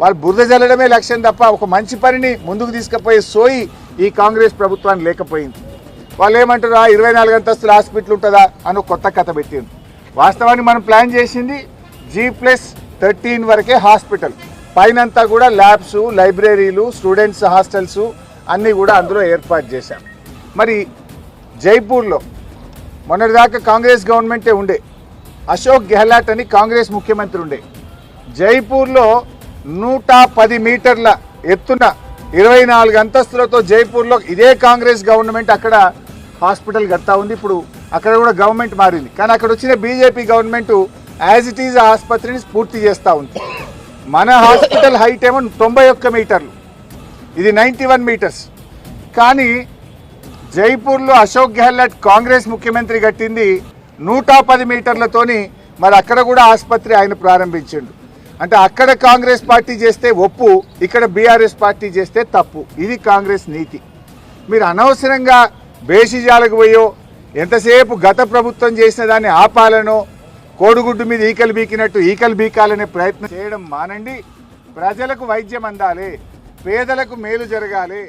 వాళ్ళు బురద జల్లడమే లక్ష్యం తప్ప ఒక మంచి పనిని ముందుకు తీసుకుపోయే సోయి ఈ కాంగ్రెస్ ప్రభుత్వానికి లేకపోయింది. వాళ్ళు ఏమంటారు "ఆ, ఇరవై నాలుగు అంతస్తుల హాస్పిటల్ ఉంటుందా? అని కొత్త కథ పెట్టింది వాస్తవానికి మనం ప్లాన్ చేసింది జీ ప్లస్ థర్టీన్ వరకే హాస్పిటల్. పైనంతా కూడా ల్యాబ్స్ లైబ్రరీలు స్టూడెంట్స్ హాస్టల్స్ అన్నీ కూడా అందులో ఏర్పాటు చేశాం. మరి జైపూర్లో మొన్నటిదాకా కాంగ్రెస్ గవర్నమెంటే ఉండే. అశోక్ గెహ్లాట్ అని కాంగ్రెస్ ముఖ్యమంత్రి ఉండే. జైపూర్లో నూట పది మీటర్ల ఎత్తున ఇరవై నాలుగు అంతస్తులతో జైపూర్లో ఇదే కాంగ్రెస్ గవర్నమెంట్ అక్కడ హాస్పిటల్ కడతా ఉంది. ఇప్పుడు అక్కడ కూడా గవర్నమెంట్ మారింది. కానీ అక్కడ వచ్చిన BJP government as it is ఆసుపత్రిని పూర్తి చేస్తూ ఉంది. మన హాస్పిటల్ హైట్ ఏమో తొంభై ఒక్క మీటర్లు. ఇది నైంటీ వన్ మీటర్స్. కానీ జైపూర్లో అశోక్ గెహ్లాట్ కాంగ్రెస్ ముఖ్యమంత్రి కట్టింది నూట పది మీటర్లతోని. మరి అక్కడ కూడా ఆసుపత్రి ఆయన ప్రారంభించిండు. అంటే అక్కడ కాంగ్రెస్ పార్టీ చేస్తే ఒప్పు ఇక్కడ బీఆర్ఎస్ పార్టీ చేస్తే తప్పు. ఇది కాంగ్రెస్ నీతి. మీరు అనవసరంగా బేషిజాలకు పోయో ఎంతసేపు గత ప్రభుత్వం చేసిన దాన్ని ఆపాలనో కోడిగుడ్డు మీద ఈకలు బీకినట్టు ఈకలు బీకాలనే ప్రయత్నం చేయడం మానండి. ప్రజలకు వైద్యం అందాలి. పేదలకు మేలు జరగాలి.